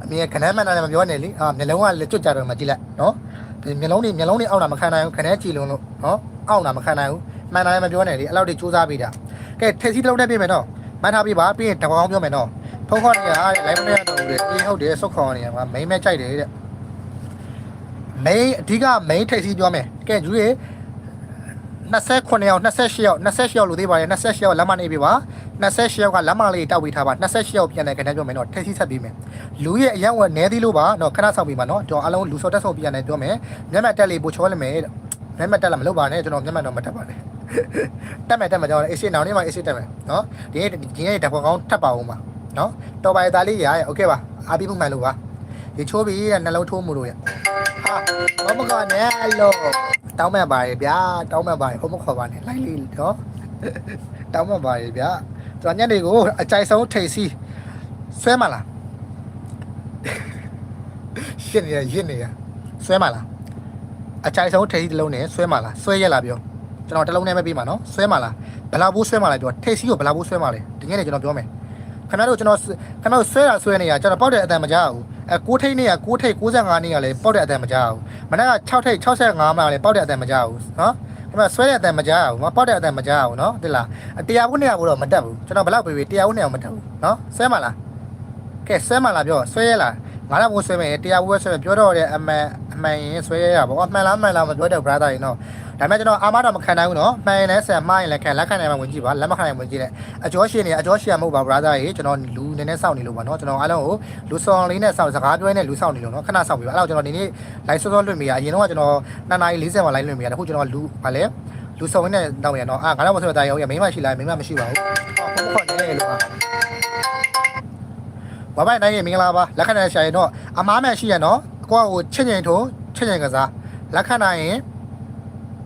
အမြင်ခဏမှန်တာလည်းမပြောနဲ့လေအာမျက်လုံးကလည်းကြွကြတော့မှကြည့်လိုက်နော်ဒီမျက်လုံးတွေမျက်လုံးတွေအောက်တာမခံနိုင်ဘူးခဏကြည့်လုံးလို့နော်အောက်တာမခံနိုင်ဘူးမှန်တာလည်းမပြောနဲ့လေအဲ့လောက်တွေစူးစမ်းပေးတာကဲထက်စီတစ်လုံးနဲ့ပြင်မယ်နော်မှန်ထားပြီပါပြီးရင်တကောင်းပြောမယ်နော်ဖုန်းခေါ်နေရလိုက်မနေရတော့ဘူးလေအေးဟုတ်တယ်စုတ်ခေါ်နေရမှာမိမ့်မဲ့ကြိုက်တယ်တဲ့မိန်အဓိကမိန်ထိပ်စီးပြောမယ်ကဲဂျူရေ 29ယောက်28ယောက်28ယောက်လို့သေးပါတယ်28ယောက်လက်မနေပြီပါ28ယောက်ကလက်မလေးတောက်ပြီးထားပါ28ယောက်ပြန်တယ်ခဏပြောမယ်နော်ထိပ်စီးဆက်ပြီးမယ်လူရဲ့အရန်ဝနဲသေးလို့ပါနော်ခဏဆောင်ပြီးပါနော်ကျွန်တော်အလုံးလူစောတက်ဆောင်ပြန်တယ်ပြောမယ်မျက်မှတ်တက်လေးပို့ချောလိုက်မယ်တဲ့မျက်မှတ်တက်လာမလုပ်ပါနဲ့ကျွန်တော်မျက်မှတ်တော့မတက်ပါနဲ့တက်မယ်တက်မယ်ကျွန်တော်အေးရှင်းနောင်နေမှာအေးရှင်းတက်မယ်နော်ဒီနေ့ဒီနေ့တက်ဖို့ကောင်းထပ်ပါဦးမှာနော်တော်ပါရသားလေးရရโอเคပါအားပြီးမှုမှန်လို့ပါဒီချိုးပြီးတဲ့နှလုံးထိုးမှုလို့ရ ဟာ မမခေါ်နဲ့လို့တောင်းမှန်ပါရဲ့ဗျာတောင်းမှန်ပါရဲ့ဟုတ်မခေါ်ပါနဲ့လိုက်လေးနော်တောင်းမှန်ပါရဲ့ဗျာကျွန်တော်ညနေကိုအကြိုက်ဆုံးထိတ်စီဆွဲမလားရှင်းနေရရင်းနေရဆွဲမလားအကြိုက်ဆုံးထိတ်စီတစ်လုံးနဲ့ဆွဲမလားဆွဲရက်လားပြောကျွန်တော်တစ်လုံးနဲ့မပြီးပါနော်ဆွဲမလားဘလာဘူးဆွဲမလားပြောထိတ်စီကိုဘလာဘူးဆွဲမလဲဒီနေ့ကျွန်တော်ပြောမယ် ခင်ဗျားတို့ကျွန်တော်ခင်ဗျားတို့ဆွဲတာဆွဲနေရကျွန်တော်ပောက်တဲ့အတန်မကြောက်ဘူးအဲ6ထိတ်နေရ6ထိတ်65နေရလဲပောက်တဲ့အတန်မကြောက်ဘူးမနက်က6ထိပ်65မှာလည်းပောက်တဲ့အတန်မကြဘူးနော်ဒီမှာဆွဲတဲ့အတန်မကြဘူးမပောက်တဲ့အတန်မကြဘူးနော်တိလားတရားဘူးနေရာဘူးတော့မတက်ဘူးကျွန်တော်ဘယ်လောက်ပြေးပြေးတရားဘူးနေရာမတက်ဘူးနော်ဆွဲမလားကဲဆွဲမလားပြောဆွဲရလားငါလည်းဘူးဆွဲမယ်တရားဘူးပဲဆွဲမယ်ပြောတော့တဲ့အမှန်အမှန်ရင်ဆွဲရရပါဘောအမှန်လားမှန်လားမပြောတဲ့ brother ရင်နော် ဒါပေမဲ့ကျွန်တော်အာမတော့မခံနိုင်ဘူးနော်မှန်ရင်လည်းဆန်မှားရင်လည်းခံလက်ခံနိုင်မှဝင်ကြည့်ပါလက်မခံနိုင်ဝင်ကြည့်တယ်အကျော်ရှင်နေအကျော်ရှင်မဟုတ်ပါ brother ရေကျွန်တော်လူနည်းနည်းစောင့်နေလို့ပါနော်ကျွန်တော်အားလုံးကိုလူဆောင်လေးနဲ့စောင့်စကားပြောနေလူဆောင်နေလို့နော်ခဏစောင့်ပြီပါအဲ့တော့ကျွန်တော်ဒီနေ့ live စောစောလွှင့်မိရအရင်တော့ကျွန်တော်2နာရီ40မှာ live လွှင့်မိရတခုကျွန်တော်လူဗာလဲလူဆောင်နေတောင်းရနော်အာငါတော့မဆိုတာရောရမိမရှိလားမိမရှိပါဘူးဟောခေါ်နေလို့ပါဘာဘာနိုင်ရင်မင်္ဂလာပါလက်ခံတဲ့ရှာရင်တော့အမားမဲ့ရှိရနော်ကိုကဟိုချစ်ချင်ထိုးချစ်ချင်ကစားလက်ခံနိုင်ရင်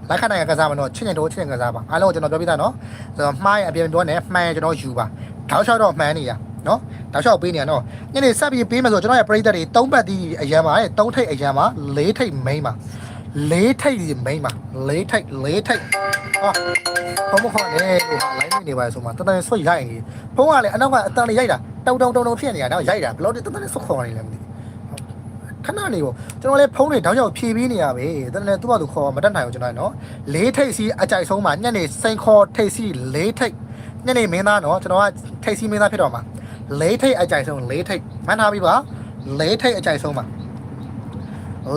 လက်ခံနိုင်ကစားမလို့ချစ်ချင်ထိုးချစ်ချင်ကစားပါအားလုံးကျွန်တော်ပြောပြတာနော်ဆိုတော့မှားရင်အပြင်တော့နဲ့မှန်ရင်ကျွန်တော်ယူပါတောက်လျှောက်တော့မှန်နေရနော်တောက်လျှောက်ပေးနေရနော်ညနေဆက်ပြီးပေးမယ်ဆိုကျွန်တော်ရဲ့ပရိသတ်တွေ၃ပတ်တီးအရန်ပါတဲ့၃ထိပ်အရန်ပါ၄ထိပ်မိန်းပါလေးထိပ်ဒီမိန်းပါလေးထိပ်လေးထိပ်ဟာဘုံမခေါ်နဲ့ဟိုဟာ line နေပါဆိုမှတတန်ဆွတ်ရိုက်နေဘုံကလည်းအနောက်ကအတန်လေးရိုက်တာတောင်တောင်တောင်တောင်ဖြစ်နေတာတော့ရိုက်တာဘယ်လို့တတန်ဆွတ်ခေါ်နေလဲမသိ ခဏနေပေါ့ကျွန်တော်လည်းဖုန်းတွေတောင်းချောက်ဖြည့်ပြီးနေရပဲတတန်သူ့ဘာသူခေါ်မတတ်နိုင်ဘူးကျွန်တော်နော်လေးထိပ်စီအကြိုက်ဆုံးမှာညနေစိန်ခေါ်ထိပ်စီလေးထိပ်ညနေမင်းသားနော်ကျွန်တော်ကထိပ်စီမင်းသားဖြစ်တော့မှာလေးထိပ်အကြိုက်ဆုံးလေးထိပ်မှန်းထားပြီပါလေးထိပ်အကြိုက်ဆုံးပါ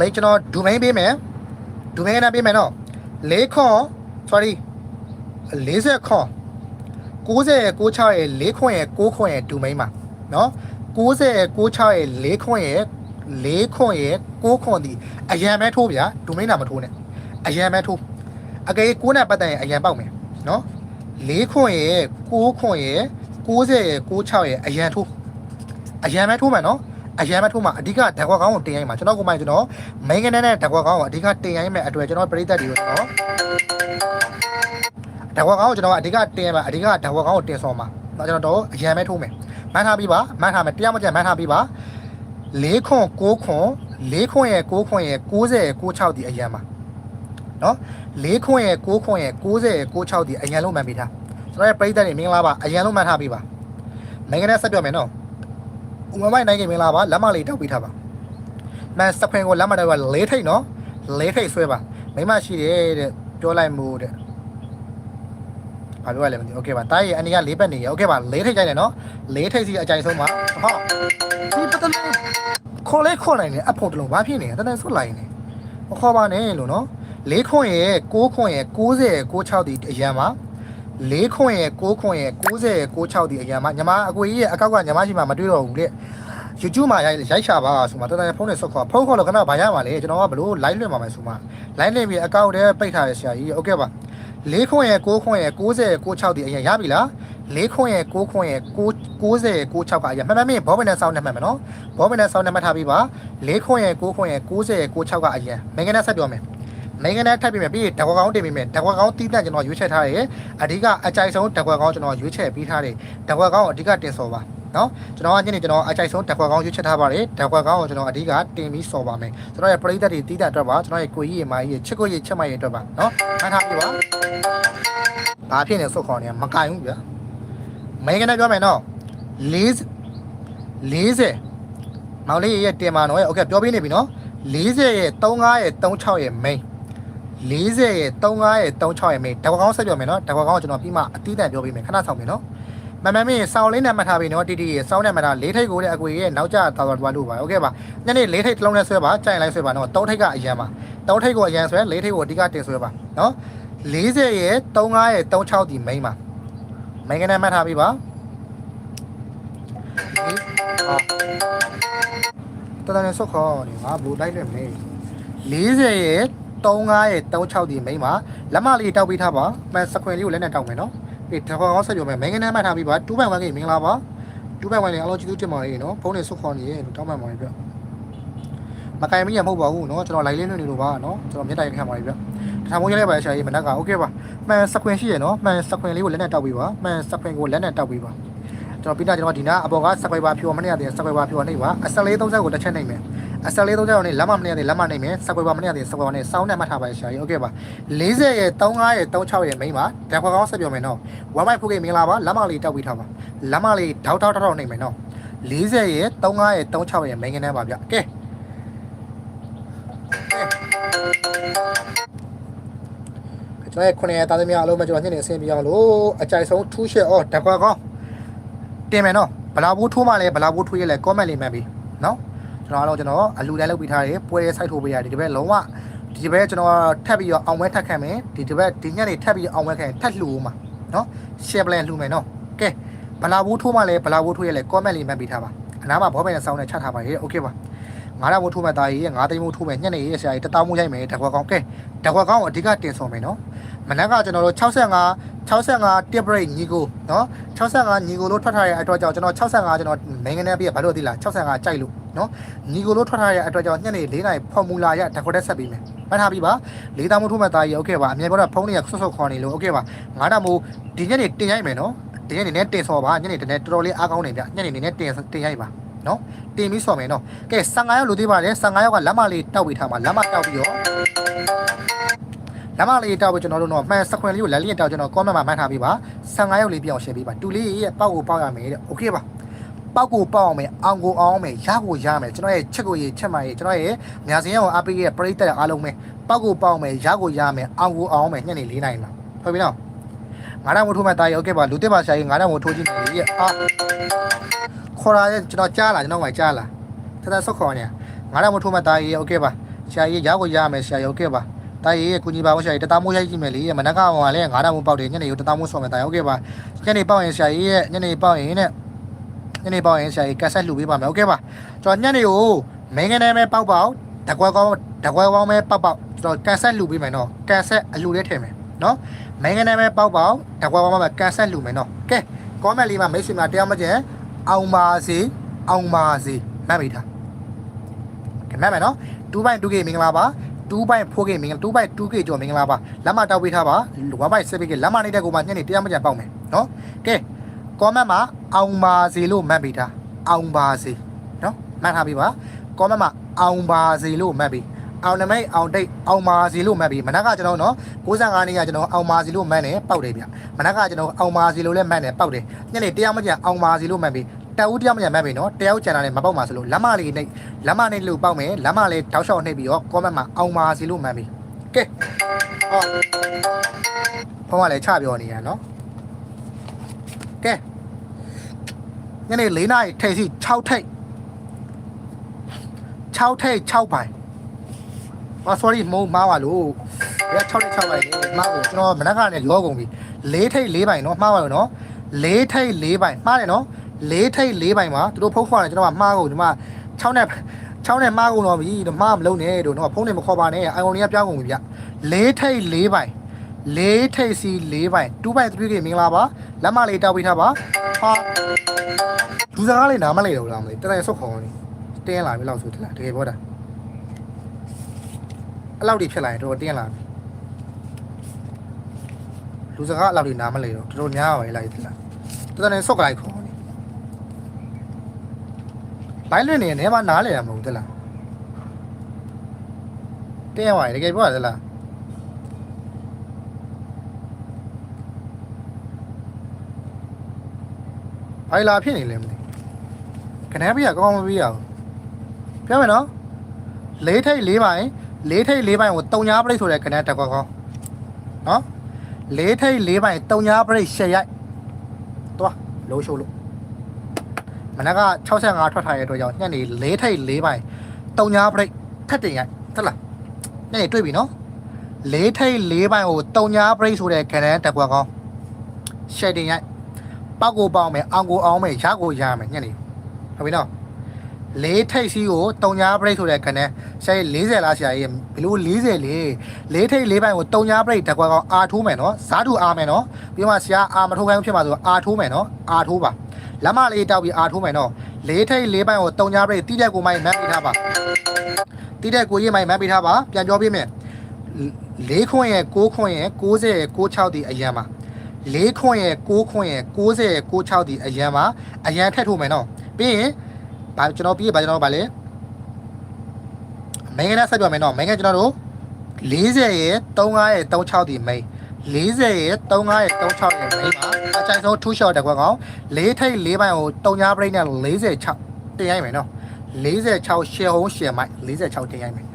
လေးကျွန်တော်ဒူမိန်ပေးမယ်ဒူမဲနာပေးမယ်နော်၄ခွန် sorry 40ခွန်90 96ရဲ့4ခွန်ရဲ့6ခွန်ရဲ့ဒူမိန်ပါနော်90 96ရဲ့4ခွန်ရဲ့ 4ခွန်ရဲ့6ခွန်ဒီအရန်ပဲထိုးဗျာဒူမိန်နာမထိုးနဲ့အရန်ပဲထိုးအကယ်6နဲ့ပတ်သက်ရင်အရန်ပေါက်မယ်နော်4ခွန်ရဲ့6ခွန်ရဲ့90ရဲ့96ရဲ့အရန်ထိုးအရန်ပဲထိုးမယ်နော်အရန်မထိုးမှာအဓိကဓာတ်ကွက်ကောင်းကိုတင်ရိုင်းမှာကျွန်တော်ကိုမှကျွန်တော်မိန်းကလေးနဲ့ဓာတ်ကွက်ကောင်းကိုအဓိကတင်ရိုင်းမဲ့အတွက်ကျွန်တော်ပြိသက်တွေကိုကျွန်တော်ဓာတ်ကွက်ကောင်းကိုကျွန်တော်အဓိကတင်ရမှာအဓိကဓာတ်ကွက်ကောင်းကိုတင်ဆောင်မှာတော့ကျွန်တော်တော့အရန်ပဲထိုးမယ်မှန်းထားပြီးပါမှန်းထားမယ်တရားမကျမှန်းထားပြီးပါ ၄ခွန်6ခွန်၄ခွန်ရဲ့6ခွန်ရဲ့90ရဲ့96ဒီအရန်ပါနော်၄ခွန်ရဲ့6ခွန်ရဲ့90ရဲ့96ဒီအရန်လုံးမှန်ပြီးထားကျွန်တော်ရဲ့ပြိသက်တွေမင်္ဂလာပါအရန်လုံးမှန်ထားပြီးပါမိန်းကလေးဆက်ပြောမယ်နော်ဥမမိုင်းနိုင်ခင်မင်္ဂလာပါလက်မလေးတောက်ပြီးထားပါမန်စပရင်ကိုလက်မတော့လေးထိတ်နော်လေးထိတ်ဆွဲပါမိမရှိတယ်တဲ့ပြောလိုက်မှုတဲ့ ဘာပြောရလဲမသိโอเคပါတားရဲ့အနေကလေးပတ်နေရโอเคပါလေးထိတ်ကြိုက်တယ်နော်လေးထိတ်စီအကြိုက်ဆုံးပါဟာဒီပတန်ခေါ်လဲခေါ်နိုင်တယ်အဖို့တလုံးဘာဖြစ်နေလဲတန်တန်ဆွလိုက်နေမခေါ်ပါနဲ့လို့နော်လေးခွန်ရဲ့6ခွန်ရဲ့90ရဲ့96ဒီအရန်ပါလေးခွန်ရဲ့6ခွန်ရဲ့90ရဲ့96ဒီအရန်ပါညီမအကိုကြီးရဲ့အကောက်ကညီမရှိမှမတွေ့တော့ဘူးတဲ့ YouTube မှာရိုက်ရိုက်ချပါဆိုမှတော်တော်ဖုန်းနဲ့ဆက်ခေါ်ဖုန်းခေါ်လို့ခဏဘာရမှာလဲကျွန်တော်ကဘလို့ live လွှင့်ပါမယ်ဆိုမှ live လွှင့်ပြီးအကောင့်ထဲပိတ်ထားတဲ့ဆရာကြီးโอเคပါ ၄ခွန်းရဲ့6ခွန်းရဲ့90ရဲ့96ဒီအရင်ရပြီလား၄ခွန်းရဲ့6ခွန်းရဲ့90ရဲ့96ကအရင်မှန်မှန်မင်းဘောဘနဲ့စောင်းနေမှန်မယ်နော်ဘောဘနဲ့စောင်းနေမှတ်ထားပြီးပါ၄ခွန်းရဲ့6ခွန်းရဲ့90ရဲ့96ကအရင်မင်းကနဲ့ဆက်ပြောမယ်မင်းကနဲ့ထပ်ပြီးမယ်ပြီးဓာတ်ကွက်ကောင်းတင်ပြီးမယ်ဓာတ်ကွက်ကောင်းတီးတန့်ကျွန်တော်ရွေးချယ်ထားတယ်အဓိကအကြိုက်ဆုံးဓာတ်ကွက်ကောင်းကျွန်တော်ရွေးချယ်ပေးထားတယ်ဓာတ်ကွက်ကောင်းအဓိကတင်စော်ပါနော်ကျွန်တော်ကညနေကျွန်တော်အကြိုက်ဆုံးတက်ခွက်ကောင်းရွေးချက်ထားပါတယ်တက်ခွက်ကောင်းကိုကျွန်တော်အဓိကတင်ပြီးစော်ပါမယ်ကျွန်တော်ရဲ့ပရိသတ်တွေတီးတဲ့အတွက်ပါကျွန်တော်ရဲ့ကိုကြီးရေမကြီးရေချစ်ကိုရေချက်မရေအတွက်ပါနော်မှတ်ထားပြီပါဘာဖြစ်နေစုတ်ခေါ်နေမကင်ဘူးဗျာမင်းကနေပြောမယ်နော်40 40မောင်လေးရဲ့တင်ပါနော်ရဲ့โอเคပြောပြနေပြီနော်40ရဲ့35ရဲ့36ရဲ့ main 40ရဲ့35ရဲ့36ရဲ့ main တကွက်ကောင်းဆက်ပြောမယ်နော်တကွက်ကောင်းကိုကျွန်တော်ပြီးမှအတီးတန်ပြောပြမယ်ခဏဆောင်မယ်နော် မမမင်းစောင်းလေးနဲ့မှတ်ထားပြီနော်တီတီရေစောင်းနဲ့မှတ်ထားလေးထိတ်ကိုလည်းအကွေရဲ့နောက်ကျသာသွားသွားလို့ပါဟုတ်ကဲ့ပါညနေလေးထိတ်တစ်လုံးနဲ့ဆွဲပါကြိုင်လိုက်ဆွဲပါနော်သုံးထိတ်ကအရန်ပါသုံးထိတ်ကိုအရန်ဆွဲလေးထိတ်ကိုအဓိကတင်ဆွဲပါနော်40ရဲ့35ရဲ့36ဒီမိန်းပါမိန်းကနေမှတ်ထားပြီပါတော်တော်နဲ့ဆုတ်ခေါ်နေပါဘူးလိုက်တယ်မင်း40ရဲ့35ရဲ့36ဒီမိန်းပါလက်မလေးတောက်ပေးထားပါမှန်စခွင်လေးကိုလက်နဲ့တောက်မယ်နော် ဒီတစ်ခေါက်အောင်ဆက်ပြောမယ်မင်းကနေမှတ်ထားပြီးပါ2ဘန်1ကိမင်္ဂလာပါ2ဘန်1လေးအလုံးကျေးဇူးတင်ပါတယ်နော်ဖုန်းနဲ့ဆုတ်ခေါ်နေရေတောင်းမှန်ပါတယ်ပြမကင်မရမဟုတ်ပါဘူးနော်ကျွန်တော်လိုက်လင်းနေလို့ပါနော်ကျွန်တော်မျက်တိုင်ခံပါတယ်ပြတထောင်မိုးရလိုက်ပါရှာရေးမနက်ကโอเคပါမှန်စခွင်ရှိရနော်မှန်စခွင်လေးကိုလက်နဲ့တောက်ပေးပါမှန်စခွင်ကိုလက်နဲ့တောက်ပေးပါကျွန်တော်ပြီးတော့ကျွန်တော်ဒီနာအပေါ်ကစခွင်ပါဖြိုမနေရတဲ့စခွင်ပါဖြိုနေပါအစလေး30ကိုတစ်ချက်နိုင်မယ် အစလေး30ကိုနေလက်မမနေရတဲ့လက်မနိုင်မယ်စခွင်ပါမနေရတဲ့စခွင်ပါနဲ့စောင်းနဲ့မှတ်ထားပါရှာရေးโอเคပါ40ရဲ့35ရဲ့36ရဲ့မိန်းပါဓာတ်ခွက်ကောင်းဆက်ပြောမယ်နော်ဝမ်မိုက်ဖိုးကိမင်္ဂလာပါလက်မလေးတောက်ပေးထားပါလက်မလေးထောက်ထောက်ထောက်နိုင်မယ်နော်40ရဲ့35ရဲ့36ရဲ့မိန်းကနေပါဗျကဲကျွန်တော်ရဲ့ခုနှစ်ရက်သားသမီးအလုံးမဲ့ကျွန်တော်ညနေအဆင်ပြေအောင်လို့အကြိုက်ဆုံးထူးရှက်အော်ဓာတ်ခွက်ကောင်းတင်မယ်နော်ဘလာဘူးထိုးမှလည်းဘလာဘူးထိုးရလဲ comment လေးမှတ်ပြီနော် ကျွန်တော်ကတော့ကျွန်တော်အလူတိုင်းလုပ်ပြီးထားတယ်ပွဲရဲ site ထိုးပေးရတယ်ဒီဘက်လုံးဝဒီဘက်ကျွန်တော်ထပ်ပြီးတော့အောင်ဝဲထပ်ခံမယ်ဒီဒီဘက်ဒီညနေထပ်ပြီးအောင်ဝဲခံထပ်လှူဦးမှာနော် share plan လှူမယ်နော်ကဲဘလာဘူးထိုးမှလည်းဘလာဘူးထိုးရလဲ comment လေးမှတ်ပြီးထားပါအနားမှာဘောပိုင်နဲ့စောင်းနဲ့ချထားပါရဲ့โอเคပါငါးတော့မိုးထိုးမဲ့သားကြီးရဲ့ငါးသိန်းမိုးထိုးမဲ့ညနေရဲ့ဆရာကြီးတတောင်းမိုးရိုက်မယ်တကွက်ကောင်းကဲတကွက်ကောင်းကိုအဓိကတင်ဆောင်မယ်နော်မနက်ကကျွန်တော်တို့65 65 tip break ညီကိုနော်65ညီကိုလို့ထွက်ထားတဲ့အတွက်ကြောင့်ကျွန်တော်65ကျွန်တော်မင်းငနဲ့ပြဘာလို့သိလား65ကြိုက်လို့နော်ညီကိုလို့ထွက်ထားတဲ့အတွက်ကြောင့်ညနေ၄နိုင်ဖော်မူလာရတကွက်တက်ဆက်ပြီးမယ်မှတ်ထားပြီးပါလေးတောင်မိုးထိုးမဲ့သားကြီးโอเคပါအမြဲပြောတာဖုန်းတွေကဆွတ်ဆွတ်ခေါ်နေလို့โอเคပါငါးတော့မိုးဒီညနေတင်ရိုက်မယ်နော်ဒီညနေနဲ့တင်ဆော်ပါညနေတနေ့တော်တော်လေးအားကောင်းနေပြညနေနေနဲ့တင်တင်ရိုက်ပါနော်တင်ပြီးဆော်မယ်နော်ကဲ15ရောက်လို့သေးပါတယ်15ရောက်ကလက်မလေးတောက်ပြီးထားမှာလက်မတောက်ပြီးတော့ လမ်းမလေးတောက်ပြီးကျွန်တော်တို့တော့မှန်စခွင်လေးကိုလက်လေးတောက်ကျွန်တော် comment မှာမှတ်ထားပေးပါ15ရောက်လေးပြအောင် share ပေးပါတူလေးရဲ့ပေါက်ကိုပေါက်ရမယ်တဲ့ okay ပါပေါက်ကိုပေါက်အောင်မယ်အောင်ကိုအောင်မယ်ရကိုရမယ်ကျွန်တော်ရဲ့ချက်ကိုရေချက်မှရေကျွန်တော်ရဲ့မြာစင်ရောအပိရဲ့ပရိသတ်အားလုံးပဲပေါက်ကိုပေါက်အောင်မယ်ရကိုရမယ်အောင်ကိုအောင်မယ်ညနေ၄နာရီမှာဟုတ်ပြီနော်ငါးတောင်ဝထိုးမှတာရုပ်ခဲ့ပါလူတက်ပါဆရာကြီးငါးတောင်ဝထိုးချင်းကြီးရဲ့အာခေါ်လာရဲ့ကျွန်တော်ကြားလာကျွန်တော်ကကြားလာထထဆုတ်ခေါ်နေငါးတောင်ဝထိုးမှတာရုပ်ခဲ့ပါဆရာကြီးရောက်ကိုရမယ်ဆရာရုပ်ခဲ့ပါ တိုက်ရဲကုညီပါဘောဆရာကြီးတသားမိုးရိုက်ကြည့်မယ်လေမနက်ကဟောကလည်း9000မိုးပေါက်တယ်ညနေကိုတသားမိုးဆော်မယ်တာဟုတ်ကဲ့ပါညနေပေါက်ရင်ဆရာကြီးရဲ့ညနေပေါက်ရင်နဲ့ညနေပေါက်ရင်ဆရာကြီးကတ်ဆက်လှူပေးပါမယ်ဟုတ်ကဲ့ပါကျွန်တော်ညနေကိုမင်းငနေပဲပေါက်ပေါက်တကွက်ကောင်းတကွက်ကောင်းပဲပေါက်ပေါက်ကျွန်တော်ကန်ဆက်လှူပေးမယ်နော်ကန်ဆက်အလှူလေးထည့်မယ်နော်မင်းငနေပဲပေါက်ပေါက်တကွက်ကောင်းပဲကန်ဆက်လှူမယ်နော်ကဲကောမန့်လေးမှာမိတ်ဆွေများတရားမကျန်အောင်ပါစေအောင်ပါစေမှတ်မိတာကဲမှတ်မယ်နော်2 by 2K မင်္ဂလာပါ 2 by 4k မင်္ဂလာ2 by 2k ကျော်မင်္ဂလာပါလက်မတောက်ပေးထားပါ1 by 7k လက်မနေတဲ့ကိုမှညနေတရားမကျန်ပေါက်မယ်နော်ကဲ comment မှာအောင်ပါစေလို့မှတ်ပေးထားအောင်ပါစေနော်မှတ်ထားပြီပါ comment မှာအောင်ပါစေလို့မှတ်ပြီးအောင်နမိတ်အောင်တိတ်အောင်ပါစီလို့မှတ်ပြီးမနက်ကကျွန်တော်နော်65နှစ်ကကျွန်တော်အောင်ပါစီလို့မှတ်နေပောက်တယ်ဗျမနက်ကကျွန်တော်အောင်ပါစီလို့လည်းမှတ်နေပောက်တယ်ညနေတရားမကြံအောင်ပါစီလို့မှတ်ပြီး တအူးတရားမကြံမှတ်ပြီးနော်တယောက်ကျန်တာလည်းမပေါက်ပါစလို့လက်မလေးနှိပ်လက်မနှိပ်လို့ပေါက်မယ်လက်မလေးတောက်လျှောက်နှိပ်ပြီးတော့ comment မှာအောင်ပါစီလို့မှတ်ပြီးကဲဟောဖုန်းကလည်းချပြောနေရနော်ကဲညနေ၄နာရီထိပ်စီ6ထိပ်6ထိပ်6ပိုင်အာ sorry မုံမားပါလို့ဘယ်6ထိပ်6ပိုင်လဲမားကိုကျွန်တော်မနက်ကလည်းလောကုန်ပြီ4ထိပ်4ပိုင်နော်မှားပါလို့နော်4ထိပ်4ပိုင်မှားတယ်နော် 4ထိပ်4ပိုင်မှာသူတို့ဖုန်းခေါ်တယ်ကျွန်တော်ကမှားကုန်ဒီမှာ6နဲ့6နဲ့မှားကုန်တော့ပြီတော့မှားမလုံးနဲ့တို့တော့ဖုန်းနဲ့မခေါ်ပါနဲ့အိုင်ကွန်လေးကပြောင်းကုန်ပြီဗျ4ထိပ်4ပိုင်4ထိပ်စီ4ပိုင်2ပိုင်3ကမင်္ဂလာပါလက်မလေးတောက်ပေးထားပါဟာလူစကားလေးနားမလေးတော့လားမလေးတကယ်ဆုတ်ခေါ်နေတင်းလာပြီလောက်ဆိုတလားတကယ်ပြောတာအဲ့လောက်ဒီဖြစ်လာရင်တော်တင်းလာပြီလူစကားအဲ့လောက်ဒီနားမလေးတော့တော်တော်များပါလေလိုက်တလားတကယ်ဆုတ်ကြလိုက်ခေါ်နေ လိုင်းလွင့်နေနေမှာနားလေတာမဟုတ်ဘူးတလားတင်းရပါတကယ်ပြောရသလားဘိုင်လာဖြစ်နေလဲမသိခဏပြရကောင်းမပြရဘူးပြောမယ်နော်လေးထိတ်လေးပိုင်းလေးထိတ်လေးပိုင်းကိုတုံညာပရိတ်ဆိုတဲ့ခဏတက်ကောကောင်းနော်လေးထိတ်လေးပိုင်းတုံညာပရိတ်ရှက်ရိုက်သွားလုံးရှုပ်လို့ မနက်က65ထွက်ထားရတဲ့အတွက်ကြောင့်ညနေ၄ထိပ်၄ပိုင်းတုံညာဘရိတ်ထပ်တင်ရိုက်ဟုတ်လားညနေတွေ့ပြီနော်၄ထိပ်၄ပိုင်းကိုတုံညာဘရိတ်ဆိုတဲ့ခံတဲ့တက်ကွက်ကောင်းရှယ်တင်ရိုက်ပောက်ကိုပေါအောင်မယ်အောင်ကိုအောင်မယ်ရကိုရမယ်ညနေဟုတ်ပြီနော်လေးထိပ်စီးကိုတုံညာဘရိတ်ဆိုတဲ့ခံတဲ့ဆယ်40လားဆရာကြီးဘလို့40လေလေးထိပ်၄ပိုင်းကိုတုံညာဘရိတ်တက်ကွက်ကောင်းအာထိုးမယ်နော်ဇာတူအာမယ်နော်ပြီးမှဆရာအာမထိုးခိုင်းဖြစ်မှာဆိုအာထိုးမယ်နော်အာထိုးပါ လက်မလေးတောက်ပြီးအာထိုးမယ်နော်လေးထိတ်လေးပိုင်းကိုတုံညာပြိတိတဲ့ကိုမိုင်းမန်းပေးထားပါတိတဲ့ကိုရေးမိုင်းမန်းပေးထားပါပြန်ပြောပြမယ်လေးခွန်းရဲ့6ခွန်းရဲ့90ရဲ့96ဒီအရန်ပါလေးခွန်းရဲ့6ခွန်းရဲ့90ရဲ့96ဒီအရန်ပါအရန်ထက်ထိုးမယ်နော်ပြီးရင်ဘာကျွန်တော်ပြီးရင်ဘာကျွန်တော်ဗာလဲမင်းကလည်းဆက်ပြောမယ်နော်မင်းကကျွန်တော်တို့40ရဲ့35ရဲ့36ဒီမိန်း 40ရဲ့35ရဲ့36ရဲ့မိန်းပါအချိုင်ဆုံးထူးရှော့တက်ခွက်ကောင်လေးထိတ်လေးပိုင်းကိုတုံညာပရိတ်နဲ့46တင်ရိုက်မယ်နော်46ရှယ်ဟုံးရှယ်မိုက်46တင်ရိုက်မယ်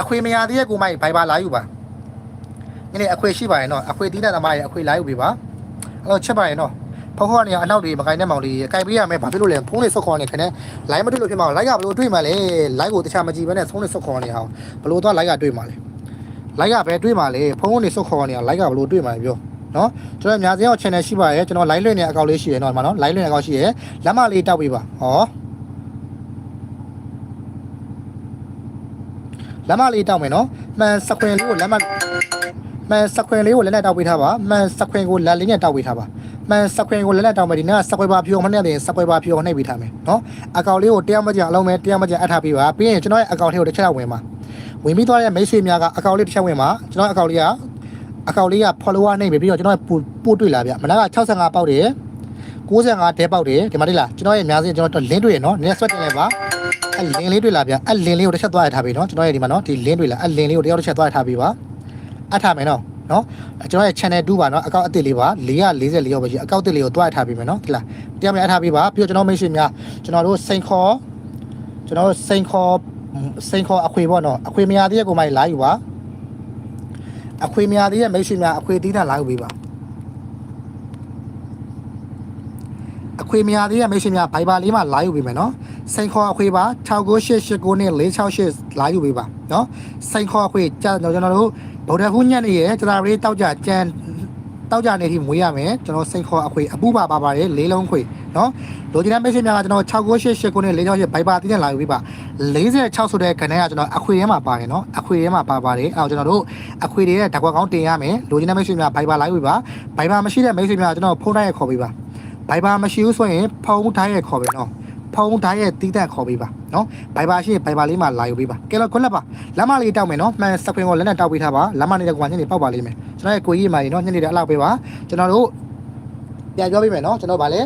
အခွေမရသေးရဲ့ကိုမိုက်ဘိုင်ဘာလာယူပါညနေအခွေရှိပါရဲ့နော်အခွေတီးတဲ့သမားရဲ့အခွေလာယူပြီပါအဲ့တော့ချက်ပါရဲ့နော်ဖောက်ခေါကနေအနောက်တွေမကိုင်းတဲ့မောင်လေးကြိုက်ပေးရမယ်ဘာဖြစ်လို့လဲဖုန်းလေးဆုတ်ခေါ်နေခင်ဗျလိုင်းမတွေ့လို့ဖြစ်မှာလိုက်ကဘလို့တွေ့မှာလဲလိုက်ကိုတခြားမကြည့်ဘဲနဲ့ဖုန်းလေးဆုတ်ခေါ်နေအောင်ဘလို့တော့လိုက်ကတွေ့မှာလဲ လိုက်ကပဲတွေ့မှာလေဖုန်းကနေဆုတ်ခေါ်နေအောင်လိုက်ကဘလို့တွေ့မှာလဲပြောနော်ကျွန်တော်အများကြီးအောင် channel ရှိပါရဲ့ကျွန်တော် live လွှင့်နေအကောင့်လေးရှိရယ်နော်ဒီမှာနော် live လွှင့်နေအကောင့်ရှိရယ်လက်မလေးတောက်ပေးပါဟောလက်မလေးတောက်မယ်နော်မှန်စခွင်လေးကိုလက်မမှန်စခွင်လေးကိုလက်နဲ့တောက်ပေးထားပါမှန်စခွင်ကိုလက်လေးနဲ့တောက်ပေးထားပါမှန်စခွင်ကိုလက်နဲ့တောက်မယ်ဒီနေ့ကစခွေပါဖြိုမနဲ့တင်စခွေပါဖြိုနှိပ်ပေးထားမယ်နော်အကောင့်လေးကိုတရားမကြအလုံးမဲ့တရားမကြအပ်ထားပေးပါပြီးရင်ကျွန်တော်ရဲ့အကောင့်လေးကိုတစ်ချက်လောက်ဝင်ပါ ဝင်ပြီးသွားတဲ့မိတ်ဆွေများကအကောင့်လေးတစ်ချက်ဝင်ပါကျွန်တော်အကောင့်လေးကအကောင့်လေးက follower နှိပ်ပြီးတော့ကျွန်တော်ပို့ပို့တွေ့လာဗျမနက်က65ပေါက်တယ်95တဲပေါက်တယ်ဒီမှာတိလားကျွန်တော်ရဲ့အများစုကျွန်တော် link တွေ့ရနော်နည်းဆွတ်တင်လိုက်ပါအဲ့ link လေးတွေ့လာဗျအဲ့ link လေးကိုတစ်ချက်သွားရထားပြီနော်ကျွန်တော်ရဲ့ဒီမှာနော်ဒီ link တွေ့လာအဲ့ link လေးကိုတယောက်တစ်ချက်သွားရထားပြီပါအပ်ထားမယ်နော်နော်ကျွန်တော်ရဲ့ channel 2ပါနော်အကောင့်အသစ်လေးပါ444ရောက်ပါရှိအကောင့်အသစ်လေးကိုသွားရထားပြီမယ်နော်ဒီလားတရားမအပ်ထားပြီပါပြီးတော့ကျွန်တော်မိတ်ဆွေများကျွန်တော်တို့စိန်ခေါ်ကျွန်တော်တို့စိန်ခေါ် စိန်ခေါ်အခွေပေါ့နော်အခွေမရသေးတဲ့ကိုမိုင်လာယူပါအခွေမရသေးတဲ့မိတ်ဆွေများအခွေတီးတာလာယူပေးပါအခွေမရသေးတဲ့မိတ်ဆွေများဘိုင်ဘာလေးမှာလာယူပေးမယ်နော်စိန်ခေါ်အခွေပါ6989နဲ့468လာယူပေးပါနော်စိန်ခေါ်အခွေကြာကျွန်တော်တို့ဗုဒ္ဓဟူးညက်နေရဲ့ကျတာရေးတောက်ကြကြံ တောက်ကြနေထိမွေးရမယ်ကျွန်တော်စိန်ခေါ်အခွေအပူပါပါပါတယ်လေးလုံးခွေနော်လိုချင်တဲ့မိတ်ဆွေများကကျွန်တော်6989နဲ့468ဘိုင်ဘာတင်းနဲ့လာယူပေးပါ46ဆိုတဲ့ခဏကကျွန်တော်အခွေထဲမှာပါတယ်နော်အခွေထဲမှာပါပါတယ်အဲ့တော့ကျွန်တော်တို့အခွေတွေရဲ့ဓာတ်ကွက်ကောင်းတင်ရမယ်လိုချင်တဲ့မိတ်ဆွေများဘိုင်ဘာလာယူပေးပါဘိုင်ဘာမရှိတဲ့မိတ်ဆွေများကျွန်တော်ဖုန်းတိုင်းရခေါ်ပေးပါဘိုင်ဘာမရှိဘူးဆိုရင်ဖုန်းတိုင်းရဲ့ခေါ်ပဲနော် ဖုန်းတိုင်းရဲ့တီးတဲ့ခေါ်ပေးပါနော်ဘိုင်ဘာရှိရင်ဘိုင်ဘာလေးမှာလာယူပေးပါကဲတော့ခွက်လက်ပါလက်မလေးတောက်မယ်နော်မှန်စခွင်ကိုလက်နဲ့တောက်ပေးထားပါလက်မနေတဲ့ကွာညနေပောက်ပါလိမ့်မယ်ကျွန်တော်ရဲ့ကိုကြီးမာကြီးနော်ညနေတဲ့အလောက်ပေးပါကျွန်တော်တို့ပြန်ပြောပေးမယ်နော်ကျွန်တော်ဗာလဲ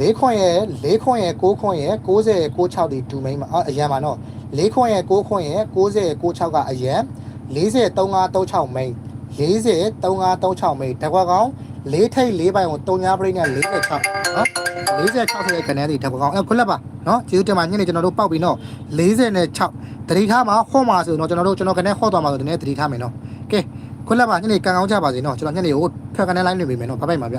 ၄ခွန်ရဲ့၄ခွန်ရဲ့6ခွန်ရဲ့90ရဲ့96ဒီဒူမိန်မှာအရန်ပါနော်၄ခွန်ရဲ့6ခွန်ရဲ့90ရဲ့96ကအရန်40 3536မိန်40 3536မိန်တကွာကောင် လေးထိတ်လေးပိုင်ကိုတုံညာပရိနဲ့46နော်46ဆိုတဲ့ကနေဒီတကွာကောင်အဲ့ခွလက်ပါနော်ကျေးဇူးတင်ပါညနေကျွန်တော်တို့ပောက်ပြီနော်40နဲ့6တတိထားမှာဟောမှာဆိုတော့ကျွန်တော်တို့ကျွန်တော်ကနေဟောသွားမှာဆိုတနေ့တတိထားမယ်နော်ကဲခွလက်ပါညနေကန်ကောင်းကြပါစေနော်ကျွန်တော်ညနေကိုဖက်ကနေလိုင်းလွှင့်ပေးမယ်နော်ဘိုင်ဘိုင်ပါဗျ